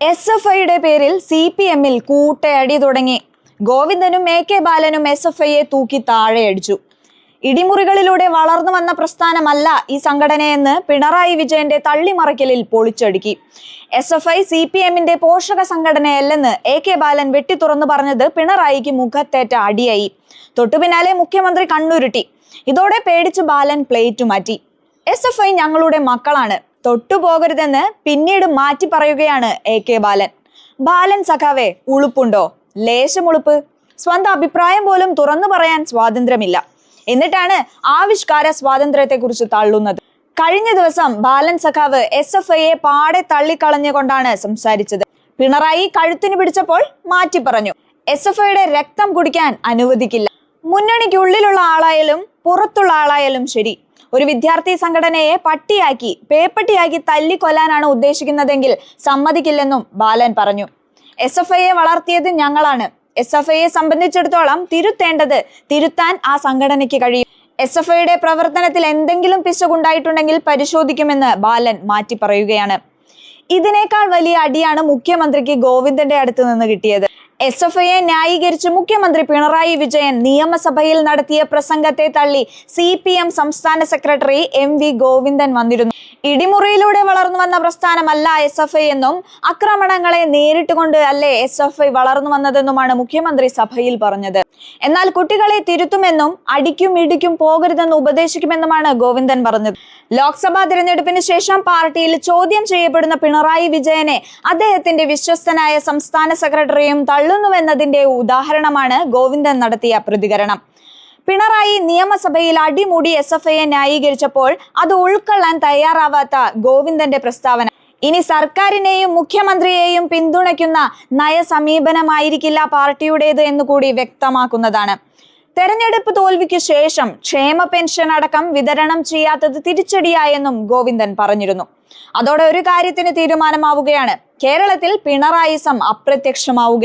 S F ഐയുടെ പേരിൽ C P എമ്മിൽ കൂട്ടയടി തുടങ്ങി. ഗോവിന്ദനും എ കെ ബാലനും എസ് എഫ് ഐയെ തൂക്കി താഴെയടിച്ചു ഇടിമുറികളിലൂടെ വളർന്നു വന്ന പ്രസ്ഥാനമല്ല ഈ സംഘടനയെന്ന് പിണറായി വിജയന്റെ തള്ളിമറയ്ക്കലിൽ പൊളിച്ചടുക്കി. S F I C P എമ്മിന്റെ പോഷക സംഘടനയല്ലെന്ന് എ കെ ബാലൻ വെട്ടിത്തുറന്നു പറഞ്ഞത് പിണറായിക്ക് മുഖത്തേറ്റ അടിയായി. തൊട്ടുപിന്നാലെ മുഖ്യമന്ത്രി കണ്ണുരുട്ടി. ഇതോടെ പേടിച്ച് ബാലൻ പ്ലേറ്റ് മാറ്റി. എസ് എഫ് ഐ ഞങ്ങളുടെ മക്കളാണ്. തൊട്ടുപോകരുതെന്ന് പിന്നീട് മാറ്റി പറയുകയാണ് എ കെ ബാലൻ. ബാലൻ സഖാവേ ഉളുപ്പുണ്ടോ? ലേശം ഉളുപ്പ്. സ്വന്തം അഭിപ്രായം പോലും തുറന്നു പറയാൻ സ്വാതന്ത്ര്യമില്ല. എന്നിട്ടാണ് ആവിഷ്കാര സ്വാതന്ത്ര്യത്തെക്കുറിച്ച് തള്ളുന്നത്. കഴിഞ്ഞ ദിവസം ബാലൻ സഖാവ് എസ് എഫ് ഐയെ പാടെ തള്ളിക്കളഞ്ഞുകൊണ്ടാണ് സംസാരിച്ചത്. പിണറായി കഴുത്തിന് പിടിച്ചപ്പോൾ മാറ്റി പറഞ്ഞു. എസ് എഫ് ഐയുടെ രക്തം കുടിക്കാൻ അനുവദിക്കില്ല. മുന്നണിക്കുള്ളിലുള്ള ആളായാലും പുറത്തുള്ള ആളായാലും ശരി. ഒരു വിദ്യാർത്ഥി സംഘടനയെ പട്ടിയാക്കി പേപ്പട്ടിയാക്കി തല്ലിക്കൊല്ലാനാണ് ഉദ്ദേശിക്കുന്നതെങ്കിൽ സമ്മതിക്കില്ലെന്നും ബാലൻ പറഞ്ഞു. എസ് എഫ് ഐയെ വളർത്തിയത് ഞങ്ങളാണ്. എസ് എഫ് ഐയെ സംബന്ധിച്ചിടത്തോളം തിരുത്തേണ്ടത് തിരുത്താൻ ആ സംഘടനയ്ക്ക് കഴിയും. എസ് എഫ് ഐയുടെ പ്രവർത്തനത്തിൽ എന്തെങ്കിലും പിശകുണ്ടായിട്ടുണ്ടെങ്കിൽ പരിശോധിക്കുമെന്ന് ബാലൻ മാറ്റി പറയുകയാണ് ഇതിനേക്കാൾ വലിയ അടിയാണ് മുഖ്യമന്ത്രിക്ക് ഗോവിന്ദന്റെ അടുത്ത് നിന്ന് കിട്ടിയത്. എസ് എഫ് ഐയെ ന്യായീകരിച്ച് മുഖ്യമന്ത്രി പിണറായി വിജയൻ നിയമസഭയിൽ നടത്തിയ പ്രസംഗത്തെ തള്ളി സി സംസ്ഥാന സെക്രട്ടറി എം വി ഗോവിന്ദൻ വന്നിരുന്നു. ഇടിമുറിയിലൂടെ വളർന്നു വന്ന പ്രസ്ഥാനമല്ല എസ് എഫ് ഐ എന്നും ആക്രമണങ്ങളെ നേരിട്ടുകൊണ്ട് അല്ലേ എസ് എഫ് ഐ വളർന്നു വന്നതെന്നുമാണ് മുഖ്യമന്ത്രി സഭയിൽ പറഞ്ഞത്. എന്നാൽ കുട്ടികളെ തിരുത്തുമെന്നും അടിക്കും ഇടിക്കും പോകരുതെന്ന് ഉപദേശിക്കുമെന്നുമാണ് ഗോവിന്ദൻ പറഞ്ഞത്. ലോക്സഭാ തിരഞ്ഞെടുപ്പിന് ശേഷം പാർട്ടിയിൽ ചോദ്യം ചെയ്യപ്പെടുന്ന പിണറായി വിജയനെ അദ്ദേഹത്തിന്റെ വിശ്വസ്തനായ സംസ്ഥാന സെക്രട്ടറിയും തള്ളുന്നുവെന്നതിന്റെ ഉദാഹരണമാണ് ഗോവിന്ദൻ നടത്തിയ പ്രതികരണം. പിണറായി നിയമസഭയിൽ അടിമുടി എസ് എഫ് ഐയെ ന്യായീകരിച്ചപ്പോൾ അത് ഉൾക്കൊള്ളാൻ തയ്യാറാവാത്ത ഗോവിന്ദന്റെ പ്രസ്താവന. ഇനി സർക്കാരിനെയും മുഖ്യമന്ത്രിയെയും പിന്തുണയ്ക്കുന്ന നയസമീപനമായിരിക്കില്ല പാർട്ടിയുടേത് എന്ന് കൂടി വ്യക്തമാക്കുന്നതാണ്. തെരഞ്ഞെടുപ്പ് തോൽവിക്ക് ശേഷം ക്ഷേമ പെൻഷൻ അടക്കം വിതരണം ചെയ്യാത്തത് തിരിച്ചടിയായെന്നും ഗോവിന്ദൻ പറഞ്ഞിരുന്നു. അതോടെ ഒരു കാര്യത്തിന് തീരുമാനമാവുകയാണ്. കേരളത്തിൽ പിണറായിസം അപ്രത്യക്ഷമാവുക